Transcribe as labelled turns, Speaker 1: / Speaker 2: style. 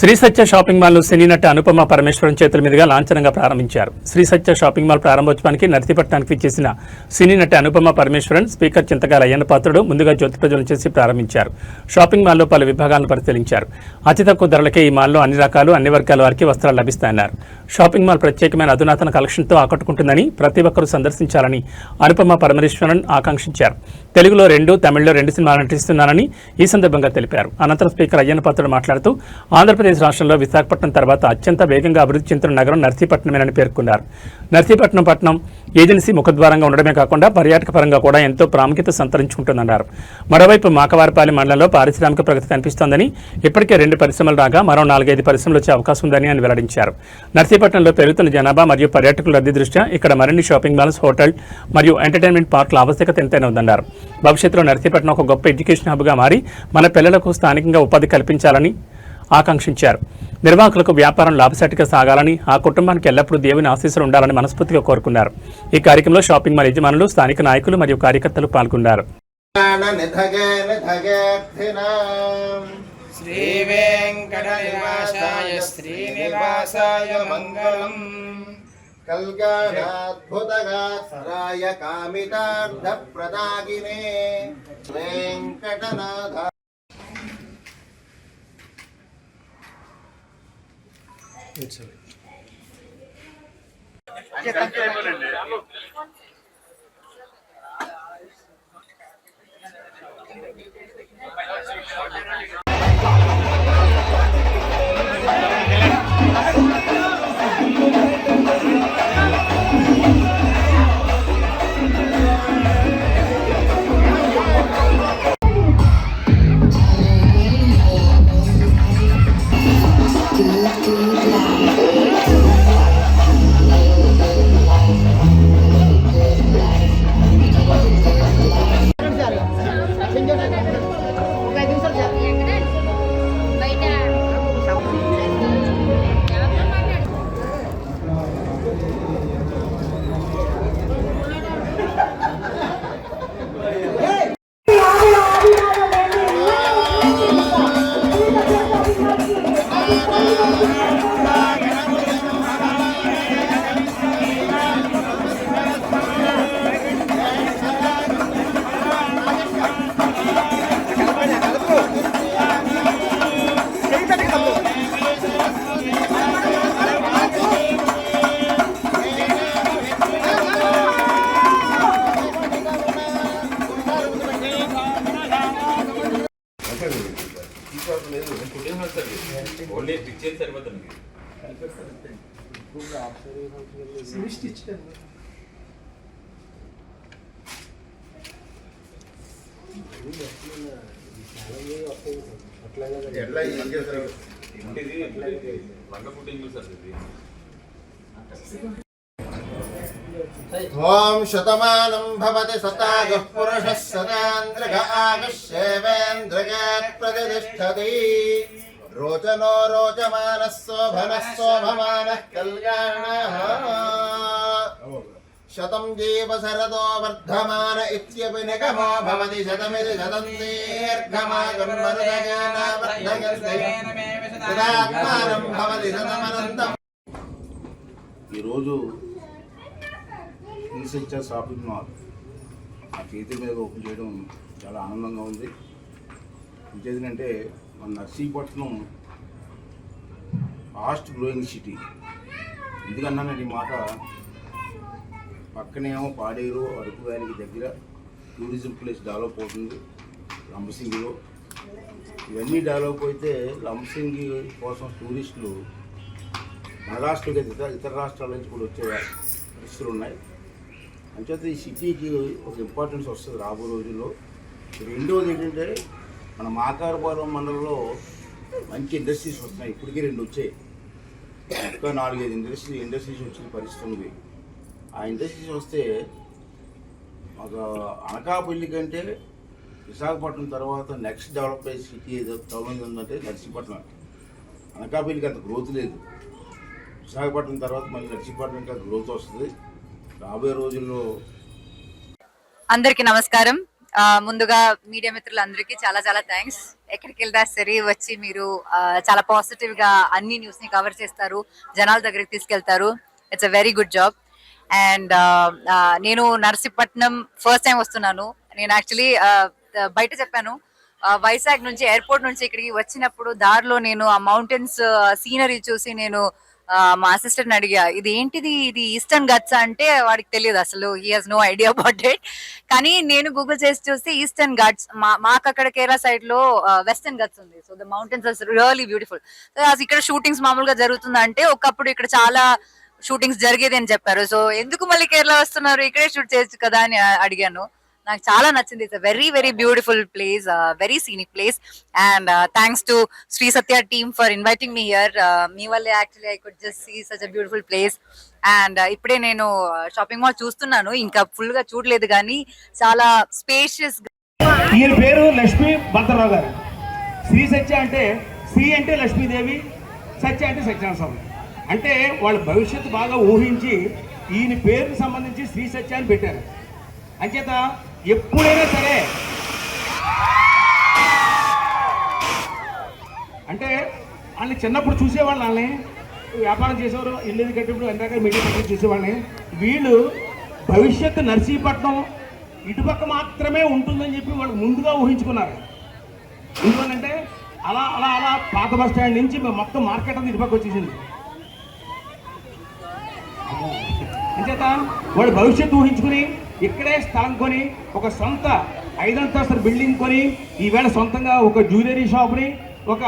Speaker 1: శ్రీ సత్య shopping మాల్ను సినీ నటి అనుపమ పరమేశ్వరం చేతుల మీదుగా లాంఛనంగా ప్రారంభించారు. శ్రీ సత్య షాపింగ్ మాల్ ప్రారంభోత్సవానికి నర్సీపట్నానికి చేసిన సినీ నటి అనుపమ పరమేశ్వరన్ స్పీకర్ చింతగాల అయ్యన్న పాత్రుడు ముందుగా జ్యోతి ప్రజలను చేసి ప్రారంభించారు. షాపింగ్ మాల్లో పలు విభాగాలను పరిశీలించారు. అతి తక్కువ ధరలకే ఈ మాల్లో అన్ని రకాలు అన్ని వర్గాల వారికి వస్త్రాలు లభిస్తాయన్నారు. షాపింగ్ మాల్ ప్రత్యేకమైన అధునాతన కలెక్షన్తో ఆకట్టుకుంటుందని ప్రతి ఒక్కరూ సందర్శించాలని అనుపమ పరమేశ్వరన్ ఆకాంక్షించారు. తెలుగులో రెండు తమిళ్ళో రెండు సినిమాలు నటిస్తున్నానని ఈ సందర్భంగా తెలిపారు. అనంతరం స్పీకర్ అయ్యన్న పాత్రుడు మాట్లాడుతూ ఆంధ్రప్రదేశ్ రాష్ట్రంలో విశాఖపట్నం తర్వాత అత్యంత వేగంగా అభివృద్ధి చెందుతున్న నగరం నర్సీపట్నమేనని పేర్కొన్నారు. నర్సీపట్నం పట్టణం ఏజెన్సీ ముఖద్వారంగా ఉండడమే కాకుండా పర్యాటక పరంగా కూడా ఎంతో ప్రాముఖ్యత సంతరించుకుంటుందన్నారు. మరోవైపు మాకవారపాలెం మండలంలో పారిశ్రామిక ప్రగతి కనిపిస్తోందని ఇప్పటికే రెండు పరిశ్రమలు రాగా మరో నాలుగైదు పరిశ్రమలు వచ్చే అవకాశం ఉందని ఆయన వెల్లడించారు. నర్సీపట్నంలో పెరుగుతున్న జనాభా మరియు పర్యాటకుల రద్దీ దృష్ట్యా ఇక్కడ మరిన్ని షాపింగ్ మాల్స్ హోటల్ మరియు ఎంటర్టైన్మెంట్ పార్కుల ఆవశ్యకత ఎంతైనా ఉందన్నారు. భవిష్యత్తులో నర్సీపట్నం ఒక గొప్ప ఎడ్యుకేషన్ హబ్గా మారి మన పిల్లలకు స్థానికంగా ఉపాధి కల్పించాలని ఆకాంక్షించారు. నిర్వాహకులకు వ్యాపారం లాభసాటిగా సాగాలని ఆ కుటుంబానికి ఎల్లప్పుడూ దేవుని ఆశీస్సులు ఉండాలని మనస్ఫూర్తిగా కోరుకున్నారు. ఈ కార్యక్రమంలో షాపింగ్ మాల్ యజమానులు స్థానిక నాయకులు మరియు కార్యకర్తలు పాల్గొన్నారు.
Speaker 2: శ్రీవేంకటనివాసాయ శ్రీనివాసాయ
Speaker 3: మంగళం. కల్గాడాద్భుతగాత్సరాయ కామితార్థప్రదాగినే.
Speaker 2: కల్గానాద్భుతగాత్రాయ కామితార్థప్రదాగినే వెంకటనాథ
Speaker 4: బయట
Speaker 5: ఓన్లీ పిక్చర్ సరిపోతుంది
Speaker 2: ఎట్లా ఏం చేస్తారు
Speaker 5: ఇంటిది లంగ పుట్టింగ్ సార్ ఇది
Speaker 2: ఓం శతమానం భవతి శతాగః పురుషः సదాంద్రగ ఆగశ్యేవేంద్రగే ప్రతిష్టతి రోచనో రోచమానः శోభనः శోభమానः కళ్యాణः శతం జీవ శరదో వర్ధమాన ఇత్యపి నిగమో భవతి శతమిది శతం దీర్ఘమాగం సదాత్మానం భవతి శతమనంతం
Speaker 6: ఈరోజు రీసెంచర్ షాపింగ్ మాల్. ఆ చేతి మీద ఓపెన్ చేయడం చాలా ఆనందంగా ఉంది. ఇంకేంటంటే మన నర్సీపట్నం ఫాస్ట్ గ్రోయింగ్ సిటీ. ఎందుకన్నానండి ఈ మాట పక్కనేమో పాడేరు అరకు వ్యాలీకి దగ్గర టూరిజం ప్లేస్ డెవలప్ అవుతుంది లంబసింగిలో. ఇవన్నీ డెవలప్ అయితే లంబసింగి కోసం టూరిస్టులు మన రాష్ట్రం ఇతర ఇతర రాష్ట్రాల నుంచి కూడా వచ్చే పరిస్థితులు ఉన్నాయి. అంచేత ఈ సిటీకి ఒక ఇంపార్టెన్స్ వస్తుంది రాబో రోజుల్లో. రెండవది ఏంటంటే మన మాకారపురం మండలంలో మంచి ఇండస్ట్రీస్ వస్తున్నాయి. ఇప్పటికీ రెండు వచ్చాయి. ఇంకా నాలుగైదు ఇండస్ట్రీ ఇండస్ట్రీస్ వచ్చిన పరిస్థితి ఉంది. ఆ ఇండస్ట్రీస్ వస్తే ఒక అనకాపల్లి కంటే విశాఖపట్నం తర్వాత నెక్స్ట్ డెవలప్ అయ్యే సిటీ ఏదో డెవలప్ ఉందంటే నర్సీపట్నం అనకాపల్లికి అంత గ్రోత్ లేదు. విశాఖపట్నం తర్వాత మళ్ళీ నర్సీపట్నం ఇంకా గ్రోత్ వస్తుంది. రాబోయే రోజుల్లో
Speaker 7: అందరికీ నమస్కారం. ముందుగా మీడియా మిత్రులందరికీ చాలా చాలా థ్యాంక్స్ ఎక్కడికి వెళ్దా సరే వచ్చి మీరు చాలా పాజిటివ్గా అన్ని న్యూస్ని కవర్ చేస్తారు జనాల దగ్గరికి తీసుకెళ్తారు. It's a very good job and నేను నర్సీపట్నం ఫస్ట్ టైం వస్తున్నాను. నేను యాక్చువల్లీ బయట చెప్పాను. వైజాగ్ నుంచి ఎయిర్పోర్ట్ నుంచి ఇక్కడికి వచ్చినప్పుడు దారిలో నేను ఆ మౌంటైన్స్ సీనరీ చూసి నేను మా అసిస్టెంట్ అడిగా ఇది ఏంటిది ఇది ఈస్టర్న్ గట్స్ అంటే వాడికి తెలియదు అసలు. He has no idea about it కానీ నేను గూగుల్ చేసి చూస్తే ఈస్టర్న్ ఘాట్స్ మా మాకు అక్కడ కేరళ సైడ్లో వెస్టర్న్ ఘాట్స్ ఉంది. So the mountains are really beautiful so ఇక్కడ షూటింగ్స్ మామూలుగా జరుగుతుందంటే ఒకప్పుడు ఇక్కడ చాలా షూటింగ్స్ జరిగేది అని చెప్పారు. సో ఎందుకు మళ్ళీ కేరళ వస్తున్నారు? ఇక్కడే షూట్ చేయొచ్చు కదా అని అడిగాను. నాకు చాలా నచ్చింది. It's very very beautiful place very scenic place and thanks to Shri Satya team for inviting me here మీ వల్లే actually I could just see such a beautiful place and ఇప్పుడే నేను షాపింగ్ మాల్ చూస్తున్నాను. ఇంకా ఫుల్గా చూడలేదు కానీ చాలా స్పేషియస్
Speaker 8: ఈయన పేరు లక్ష్మీ భద్రరావు గారు. శ్రీ సత్య అంటే శ్రీ అంటే లక్ష్మీదేవి సత్య అంటే సత్యనారాయణ స్వామి అంటే వాళ్ళ భవిష్యత్తు బాగా ఊహించి ఈయన పేరుకు సంబంధించి శ్రీ సత్య అని పెట్టారు. అంచేత ఎప్పుడైనా సరే. అంటే వాళ్ళని చిన్నప్పుడు చూసేవాళ్ళు వాళ్ళని. వ్యాపారం చేసేవారు ఇల్లు కట్టినప్పుడు ఎందాక మీడియా కట్టి చూసేవాళ్ళని. వీళ్ళు భవిష్యత్తు నర్సీపట్నం ఇటుపక్క మాత్రమే ఉంటుందని చెప్పి వాళ్ళు ముందుగా ఊహించుకున్నారు. ఎందుకంటే అలా అలా అలా పాత బస్ స్టాండ్ నుంచి మొత్తం మార్కెట్ అంతా ఇటుపక్క వచ్చేసింది. అంచేత వాళ్ళు భవిష్యత్తు ఊహించుకుని ఇక్కడే స్థలం కొని ఒక సొంత ఐదంతస్తుల బిల్డింగ్ కొని ఈవేళ సొంతంగా ఒక జ్యువెలరీ షాప్ని ఒక